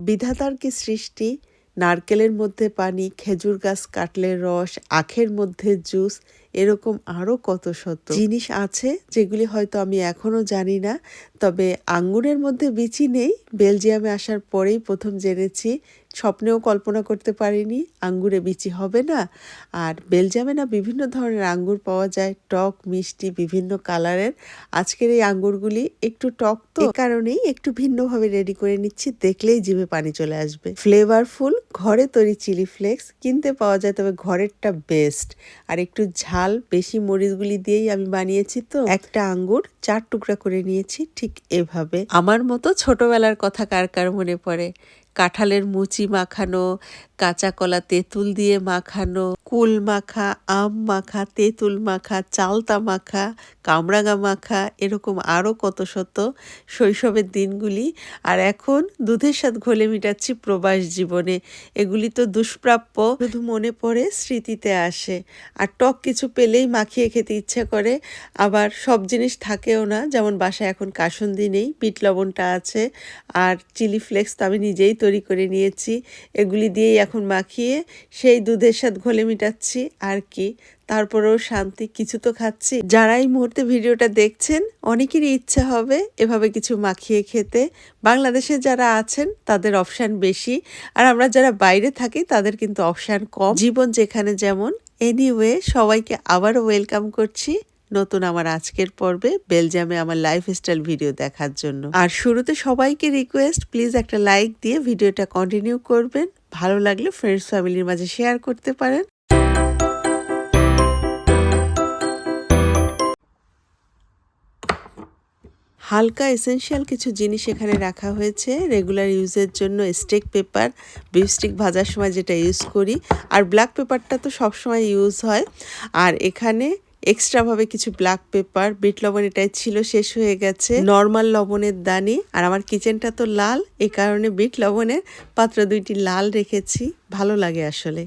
বিধাতার কি সৃষ্টি নারকেলের মধ্যে পানি খেজুর গাছ কাটলে রস আখের মধ্যে জুস এরকম আরও কত শত জিনিস আছে যেগুলি হয়তো আমি এখনও জানি না। তবে আঙ্গুরের মধ্যে বিচি নেই। বেলজিয়ামে আসার পরেই প্রথম জেনেছি। স্বপ্নেও কল্পনা করতে পারিনি আঙ্গুরে বিচি হবে না। আর বেলজিয়ামে না বিভিন্ন ধরনের আঙ্গুর পাওয়া যায়। টক, মিষ্টি, বিভিন্ন কালারের। আজকের এই আঙ্গুরগুলি একটু টক তো। কারণেই একটু ভিন্নভাবে রেডি করে নিচ্ছি। দেখলেই জিভে পানি চলে আসবে। ফ্লেভারফুল ঘরে তৈরি চিলি ফ্লেক্স কিনতে পাওয়া যায়, তবে ঘরেরটা বেস্ট আর একটু ঝাল বেশি মরিচগুলি দিয়েই আমি বানিয়েছি তো। একটা আঙ্গুর চার টুকরা করে নিয়েছি ঠিক এভাবে। আমার মতো ছোটবেলার কথা কার কার মনে পড়ে? কাঁঠালের মুচি মাখানো, কাঁচা কলা তেঁতুল দিয়ে মাখানো, কুল মাখা, আম মাখা, তেঁতুল মাখা, চালতা মাখা, কামরাঙা মাখা, এরকম আরও কত শত শৈশবের দিনগুলি। আর এখন দুধের সাথে ঘোলে মিটাচ্ছি প্রবাস জীবনে। এগুলি তো দুষ্প্রাপ্য, শুধু মনে পড়ে স্মৃতিতে আসে। আর টক কিছু পেলেই মাখিয়ে খেতে ইচ্ছে করে। আবার সব জিনিস থাকেও না, যেমন বাসায় এখন কাসুন্দি নেই, বিট লবণটা আছে, আর চিলি ফ্লেক্স তো আমি নিজেই তৈরি করে নিয়েছি। এগুলি দিয়েই এখন মাখিয়ে সেই দুধের সাথে ঘোলে মিটাচ্ছি। আর কি, তারপরেও শান্তি কিছু তো খাচ্ছি। যারা এই মুহূর্তে ভিডিওটা দেখছেন, অনেকেরই ইচ্ছা হবে এভাবে কিছু মাখিয়ে খেতে। বাংলাদেশে যারা আছেন, তাদের অপশান বেশি। আর আমরা যারা বাইরে থাকি, তাদের কিন্তু অপশান কম। জীবন যেখানে যেমন। এনিওয়ে, সবাইকে আবারও ওয়েলকাম করছি। নতুন আমার আজকের পর্বে বেলজিয়ামে আমার লাইফস্টাইল ভিডিও দেখার জন্য। আর শুরুতে সবাইকে রিকোয়েস্ট প্লিজ একটা লাইক দিয়ে ভিডিওটা কন্টিনিউ করবেন। ভালো লাগলে ফ্রেন্ডস ফ্যামিলির মাঝে শেয়ার করতে পারেন। হালকা এসেনশিয়াল কিছু জিনিস এখানে রাখা হয়েছে। রেগুলার ইউজের জন্য স্টেক পেপার বিপস্টিক ভাজার সময় যেটা ইউজ করি। আর ব্ল্যাক পেপারটা তো সবসময় ইউজ হয়। আর এখানে এক্সট্রাভাবে কিছু ব্ল্যাক পেপার বিট লবণ এটাই ছিল, শেষ হয়ে গেছে। নর্মাল লবণের দানি, আর আমার কিচেনটা তো লাল, এ কারণে বিট লবণের পাত্র দুইটি লাল রেখেছি, ভালো লাগে আসলে।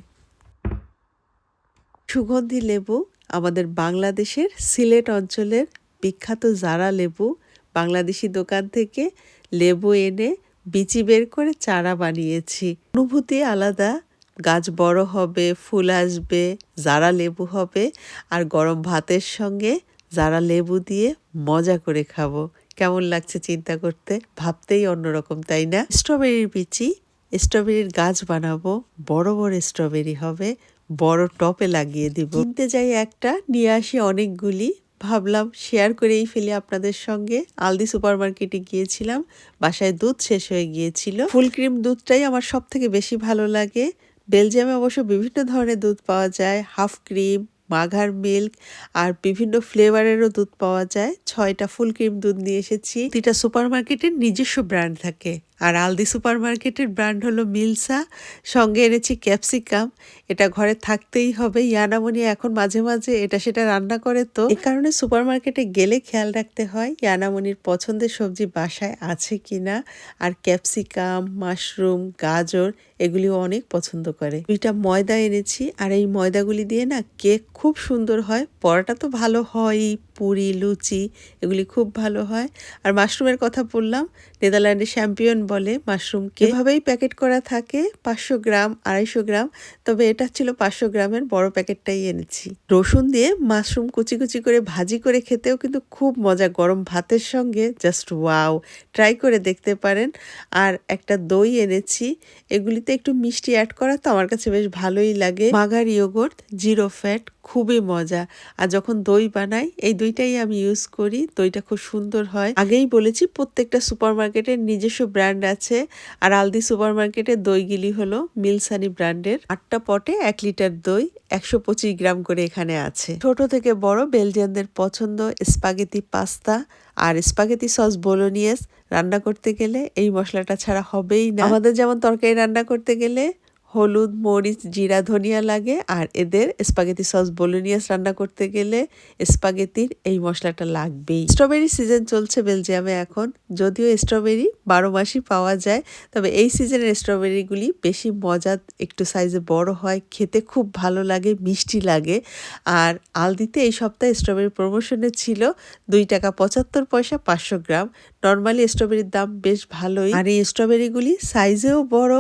সুগন্ধি লেবু, আমাদের বাংলাদেশের সিলেট অঞ্চলের বিখ্যাত জারা লেবু, বাংলাদেশি দোকান থেকে লেবু এনে বিচি বের করে চারা বানিয়েছি। অনুভূতি আলাদা গাছ বড় হবে, ফুল আসবে জারা লেবু হবে, আর গরম ভাতের সঙ্গে জারা লেবু দিয়ে মজা করে খাব। কেমন লাগছে চিন্তা করতে? ভাবতেই অন্যরকম, তাই না? স্ট্রবেরির বিচি, স্ট্রবেরির গাছ বানাবো, বড় বড় স্ট্রবেরি হবে, বড় টপে লাগিয়ে দিব। কিনতে যাই একটা, নিয়ে আসি অনেকগুলি। ভাবলাম শেয়ার করেই ফেলি আপনাদের সঙ্গে। আলদি সুপার মার্কেটে গিয়েছিলাম, বাসায় দুধ শেষ হয়ে গিয়েছিল। ফুল ক্রিম দুধটাই আমার সব থেকে বেশি ভালো লাগে। বেলজিয়ামে অবশ্য বিভিন্ন ধরনের দুধ পাওয়া যায়। হাফ ক্রিম, মাঘার মিল্ক আর বিভিন্ন ফ্লেভারেরও দুধ পাওয়া যায়। ছয়টা ফুল ক্রিম দুধ নিয়ে এসেছি। দুটা সুপার মার্কেটের নিজস্ব ব্র্যান্ড থাকে। আর আলদি সুপার মার্কেটের ব্র্যান্ড হলো মিলসা। সঙ্গে এনেছি ক্যাপসিকাম। এটা ঘরে থাকতেই হবে। ইয়ানামনি এখন মাঝে মাঝে এটা সেটা রান্না করে তো। এ কারণে সুপার মার্কেটে গেলে খেয়াল রাখতে হয় ইয়ানামনির পছন্দের সবজি বাসায় আছে কি না আর ক্যাপসিকাম, মাশরুম, গাজর এগুলিও অনেক পছন্দ করে। দুইটা ময়দা এনেছি। আর এই ময়দাগুলি দিয়ে না কেক খুব সুন্দর হয়। পরোটা তো ভালো হয়ই। পুরি, লুচি, এগুলি খুব ভালো হয়। আর মাশরুমের কথা বললাম নেদারল্যান্ডে চ্যাম্পিয়ন বলে মাশরুমকে। এভাবেই প্যাকেট করা থাকে, পাঁচশো গ্রাম, আড়াইশো গ্রাম, তবে এটা ছিল পাঁচশো গ্রামের বড় প্যাকেটটাই এনেছি। রসুন দিয়ে মাশরুম কুচি কুচি করে ভাজি করে খেতেও কিন্তু খুব মজা, গরম ভাতের সঙ্গে জাস্ট ওয়াও ট্রাই করে দেখতে পারেন। আর একটা দই এনেছি, এগুলিতে একটু মিষ্টি অ্যাড করা তো আমার কাছে বেশ ভালোই লাগে। মাগার ইয়োগর্ট জিরো ফ্যাট খুবই মজা। আর যখন দই বানাই, এই দইটাই আমি ইউজ করি দইটা খুব সুন্দর হয়। আগেই বলেছি, প্রত্যেকটা সুপার মার্কেটের নিজস্ব ব্র্যান্ড আছে। আর আলদি সুপার মার্কেটের দইগুলি হলো মিলসানি ব্র্যান্ডের আটটা পটে এক লিটার দই, একশো পঁচিশ গ্রাম করে এখানে আছে। ছোট থেকে বড় বেলজিয়ানদের পছন্দ স্পাগেতি পাস্তা আর স্পাগেতি সস বোলোনিয়াস রান্না করতে গেলে এই মশলাটা ছাড়া হবেই না। আমাদের যেমন তরকারি রান্না করতে গেলে হলুদ, মরিচ, জিরা, ধনিয়া লাগে। আর এদের স্পাগেতি সস বোলোনিয়াস রান্না করতে গেলে স্পাগেতির এই মশলাটা লাগবেই। স্ট্রবেরি সিজন চলছে বেলজিয়ামে এখন। যদিও স্ট্রবেরি বারো মাসই পাওয়া যায়, তবে এই সিজনের স্ট্রবেরিগুলি বেশি মজা একটু সাইজে বড় হয়, খেতে খুব ভালো লাগে, মিষ্টি লাগে। আর আলদিতে এই সপ্তাহে স্ট্রবেরি প্রমোশনে ছিল দুই টাকা পঁচাত্তর পয়সা পাঁচশো গ্রাম। নর্মালি স্ট্রবেরির দাম বেশ ভালোই। আর এই স্ট্রবেরিগুলি সাইজেও বড়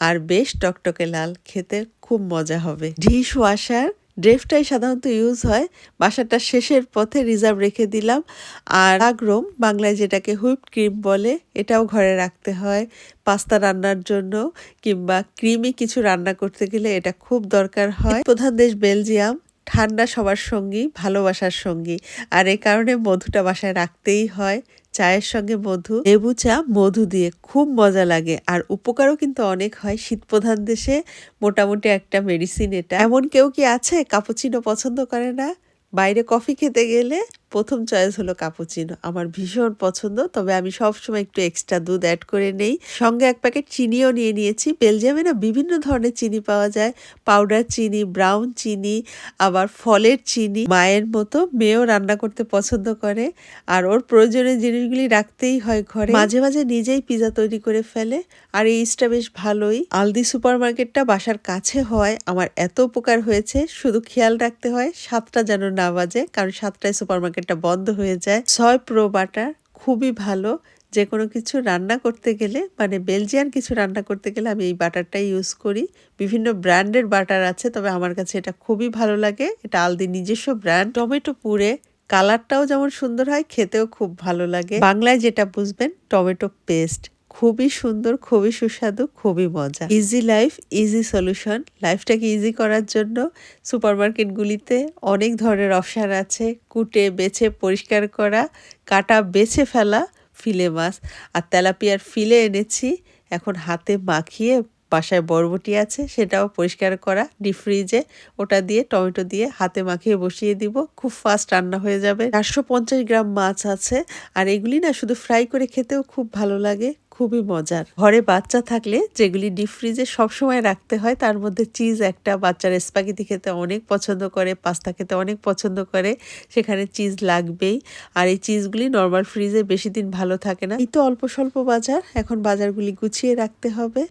আর বেশ টকটকে লাল। খেতে খুব মজা হবে। ডিশ ওয়াশার ড্রেফটাই সাধারণত ইউজ হয়। বাসাটা শেষের পথে রিজার্ভ রেখে দিলাম। আর আগ্রম বাংলায় যেটাকে হুইপ ক্রিম বলে, এটাও ঘরে রাখতে হয় পাস্তা রান্নার জন্য কিংবা ক্রিমি কিছু রান্না করতে গেলে এটা খুব দরকার হয়। প্রধান দেশ বেলজিয়াম। ঠান্ডা সবার সঙ্গী, ভালোবাসার সঙ্গী। আর এই কারণে মধুটা বাসায় রাখতেই হয়। চায়ের সঙ্গে মধু, লেবু চা, মধু দিয়ে খুব মজা লাগে। আর উপকারও কিন্তু অনেক হয়। শীতপ্রধান দেশে মোটামুটি একটা মেডিসিন এটা। এমন কেউ কি আছে? কাপুচিনো পছন্দ করে না? বাইরে কফি খেতে গেলে প্রথম চয়েস হলো কাপুচিনো আমার ভীষণ পছন্দ, তবে আমি সবসময় একটু এক্সট্রা দুধ অ্যাড করে নেই। সঙ্গে এক প্যাকেট চিনিও নিয়ে নিয়েছি। বেলজিয়ামে না বিভিন্ন ধরনের চিনি পাওয়া যায়। পাউডার চিনি ব্রাউন চিনি, আবার ফলের চিনি। মায়ের মতো মেয়েও রান্না করতে পছন্দ করে। আর ওর প্রয়োজনীয় জিনিসগুলি রাখতেই হয় ঘরে। মাঝে মাঝে নিজেই পিজা তৈরি করে ফেলে। আর এই বেশ ভালোই। আলদি সুপার মার্কেটটা বাসার কাছে হয় আমার এত উপকার হয়েছে। শুধু খেয়াল রাখতে হয়, সাতটা যেন না বাজে। কারণ সাতটায় সুপার মার্কেটটা বন্ধ হয়ে যায়। ছয় প্রো বাটার খুবই ভালো। যে কোনো কিছু রান্না করতে গেলে মানে বেলজিয়ান কিছু রান্না করতে গেলে আমি এই বাটারটাই ইউজ করি। বিভিন্ন ব্র্যান্ডের বাটার আছে, তবে আমার কাছে এটা খুবই ভালো লাগে। এটা আলদি নিজস্ব ব্র্যান্ড। টমেটো পুরে কালারটাও যেমন সুন্দর হয়, খেতেও খুব ভালো লাগে। বাংলায় যেটা বুঝবেন, টমেটো পেস্ট। খুবই সুন্দর, খুবই সুস্বাদু, খুবই মজা। ইজি লাইফ ইজি সলিউশন লাইফটাকে ইজি করার জন্য সুপারমার্কেটগুলিতে অনেক ধরনের অপশান আছে। কুটে, বেছে, পরিষ্কার করা, কাটা, বেছে ফেলা, ফিলে মাছ। আর তেলাপিয়ার ফিলে এনেছি। এখন হাতে মাখিয়ে বাসায় বরবটি আছে, সেটাও পরিষ্কার করা। ডিপ ফ্রিজে ওটা দিয়ে, টমেটো দিয়ে হাতে মাখিয়ে বসিয়ে দিব। খুব ফাস্ট রান্না হয়ে যাবে। চারশো পঞ্চাশ গ্রাম মাছ আছে। আর এগুলি না শুধু ফ্রাই করে খেতেও খুব ভালো লাগে। খুবই মজার। ঘরে বাচ্চা থাকলে যেগুলি ডিপ ফ্রিজে সবসময় রাখতে হয়, তার মধ্যে চিজ একটা। বাচ্চার স্পাগেটি খেতে অনেক পছন্দ করে পাস্তা খেতে অনেক পছন্দ করে, সেখানে চিজ লাগবেই। আর এই চিজগুলি নর্মাল ফ্রিজে বেশি দিন ভালো থাকে না। এই তো অল্প স্বল্প বাজার, এখন বাজারগুলি গুছিয়ে রাখতে হবে।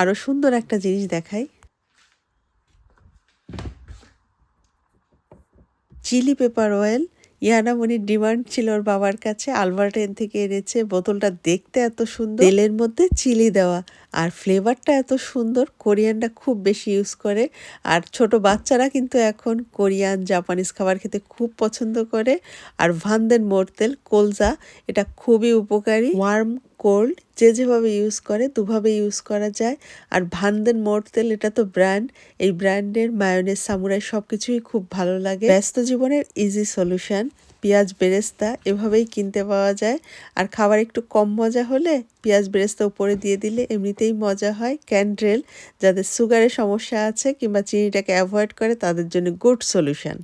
আরও সুন্দর একটা জিনিস দেখাই। চিলি পেপার অয়েল ইয়ানামনির ডিমান্ড ছিল ওর বাবার কাছে। আলবার্টেন থেকে এনেছে। বোতলটা দেখতে এত সুন্দর। তেলের মধ্যে চিলি দেওয়া। আর ফ্লেভারটা এত সুন্দর। কোরিয়ানটা খুব বেশি ইউজ করে। আর ছোট বাচ্চারা কিন্তু এখন কোরিয়ান, জাপানিজ খাবার খেতে খুব পছন্দ করে। আর ভানদেন মোরতেল কোলজা, এটা খুবই উপকারী। ওয়ার্ম কোল্ড যে যেভাবে ইউজ করে, দুভাবে ইউজ করা যায়। আর ভানদেন মোট তেল এটা তো ব্র্যান্ড এই ব্র্যান্ডের মায়োনেজ সামুরাই সব কিছুই খুব ভালো লাগে। ব্যস্ত জীবনের ইজি সলিউশন পেঁয়াজ বেরেস্তা এভাবেই কিনতে পাওয়া যায়। আর খাবার একটু কম মজা হলে পেঁয়াজ বেরেস্তা উপরে দিয়ে দিলে এমনিতেই মজা হয়। ক্যান্ড্রেল, যাদের সুগারের সমস্যা আছে কিংবা চিনিটাকে অ্যাভয়েড করে তাদের জন্য গুড সলিউশন।